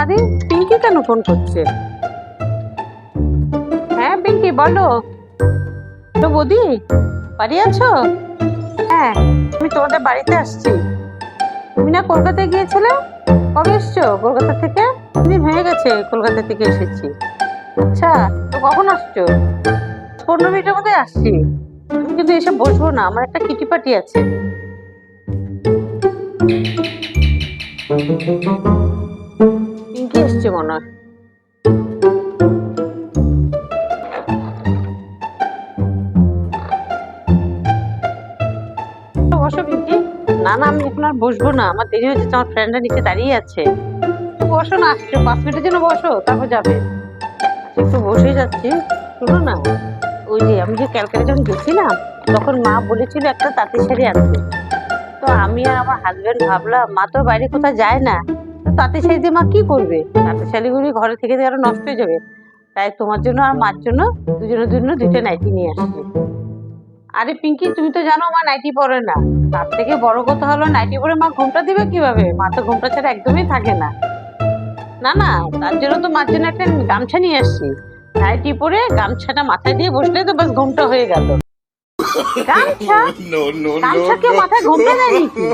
আরে, পিঙ্কি কেন ফোন করছে? হ্যাঁ পিঙ্কি, বলো। তো বৌদি, বাড়ি আছো? হ্যাঁ আমি তোমাদের বাড়িতে আসছি। তুমি না কলকাতায় গিয়েছিলে? কবে এসছো কলকাতা থেকে? দিন হয়ে গেছে কলকাতা থেকে এসেছি। আচ্ছা তো কখন আসছো? পনেরো মিনিটের মধ্যে আসছি। আমি কিন্তু এসে বসবো না, আমার একটা কিটি পার্টি আছে। এসছে মনে হয়। বসো না না আমি এখন আর বসবো না। আমার দেরি হচ্ছে আমার ফ্রেন্ডরা নিচে দাঁড়িয়ে আছে। বসো না আসছো পাঁচ মিনিটের জন্য বসো তারপর যাবে। আচ্ছা, একটু বসে যাচ্ছি। শোনো না ওই যে আমি যে ক্যালকাটা যখন গেছিলাম তখন মা বলেছিল একটা তাঁতের শাড়ি আনতে। তো আমি আর আমার হাজবেন্ড ভাবলাম মা তো বাইরে কোথাও যায় না। তো তাঁতের শাড়ি দিয়ে মা কি করবে? তাঁতের শাড়িগুলি ঘরে থেকে আরও নষ্ট হয়ে যাবে তাই তোমার জন্য আর মার জন্য দুজনের জন্য দুইটা নাইটি নিয়ে আসছি। আরে পিঙ্কি তুমি তো জানো মা নাইটি পরে না। তার থেকে বড় কথা হলো নাইটি পরে মা ঘুমটা দিবে কীভাবে? মা তো ঘুমটা ছাড়া একদমই থাকে না। না না তার জন্য তো মার জন্য একটা গামছা নিয়ে আসছি। নাইটি পরে গামছাটা মাথায় দিয়ে বসলে তো বাস ঘুমটা হয়ে গেল। গামছা? গামছা কেউ মাথায় ঘুমটা দেয় নাকি